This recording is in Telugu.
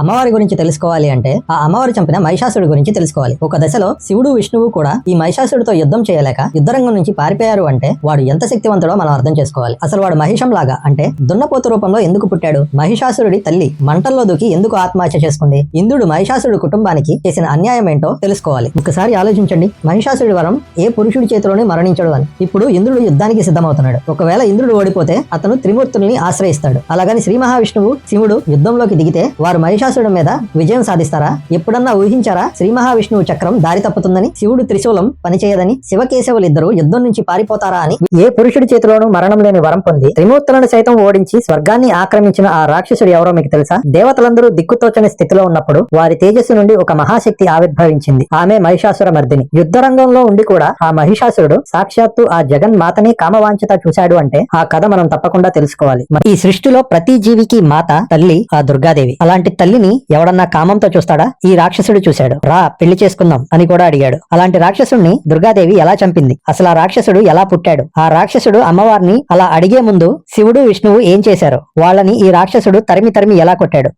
అమ్మవారి గురించి తెలుసుకోవాలి అంటే ఆ అమ్మవారు చంపిన మహిషాసుడి గురించి తెలుసుకోవాలి. ఒక దశలో శివుడు విష్ణువు కూడా ఈ మహిషాసుడితో యుద్ధం చేయలేక యుద్ధరంగం నుంచి పారిపోయారు అంటే వాడు ఎంత శక్తివంతుడో మనం అర్థం చేసుకోవాలి. అసలు వాడు మహిషం లాగా అంటే దున్నపోతు రూపంలో ఎందుకు పుట్టాడు? మహిషాసురుడి తల్లి మంటల్లో దూకి ఎందుకు ఆత్మహత్య చేసుకుంది? ఇంద్రుడు మహిషాసురుడి కుటుంబానికి చేసిన అన్యాయం ఏంటో తెలుసుకోవాలి. ఒకసారి ఆలోచించండి. మహిషాసుడి వరం ఏ పురుషుడి చేతిలోనే మరణించడు అని. ఇప్పుడు ఇంద్రుడు యుద్ధానికి సిద్ధమవుతున్నాడు. ఒకవేళ ఇంద్రుడు ఓడిపోతే అతను త్రిమూర్తుల్ని ఆశ్రయిస్తాడు. అలాగని శ్రీ మహావిష్ణువు శివుడు యుద్ధంలోకి దిగితే వారు మహిషా మహిషాసుడి మీద విజయం సాధిస్తారా? ఎప్పుడన్నా ఊహించారా? శ్రీ మహావిష్ణువు చక్రం దారి తప్పుతుందని? శివుడు త్రిశూలం పనిచేయదని? శివకేశవులిద్దరూ యుద్ధం నుంచి పారిపోతారా అని? ఏ పురుషుడి చేతిలోనూ మరణం లేని వరం పొంది త్రిమూర్తులను సైతం ఓడించి స్వర్గాన్ని ఆక్రమించిన ఆ రాక్షసుడు ఎవరో మీకు తెలుసా? దేవతలందరూ దిక్కుతోచని స్థితిలో ఉన్నప్పుడు వారి తేజస్సు నుండి ఒక మహాశక్తి ఆవిర్భవించింది. ఆమె మహిషాసుర మర్దిని. యుద్ధ రంగంలో ఉండి కూడా ఆ మహిషాసురుడు సాక్షాత్తు ఆ జగన్ మాతని కామవాంఛత చూశాడు అంటే ఆ కథ మనం తప్పకుండా తెలుసుకోవాలి. ఈ సృష్టిలో ప్రతి జీవికి మాత తల్లి ఆ దుర్గాదేవి. అలాంటి తల్లి తల్లిని ఎవడన్నా కామంతో చూస్తాడా? ఈ రాక్షసుడు చూశాడు. రా పెళ్ళి చేసుకుందాం అని కూడా అడిగాడు. అలాంటి రాక్షసుడిని దుర్గాదేవి ఎలా చంపింది? అసలు ఆ రాక్షసుడు ఎలా పుట్టాడు? ఆ రాక్షసుడు అమ్మవారిని అలా అడిగే ముందు శివుడు విష్ణువు ఏం చేశారు? వాళ్ళని ఈ రాక్షసుడు తరిమి తరిమి ఎలా కొట్టాడు?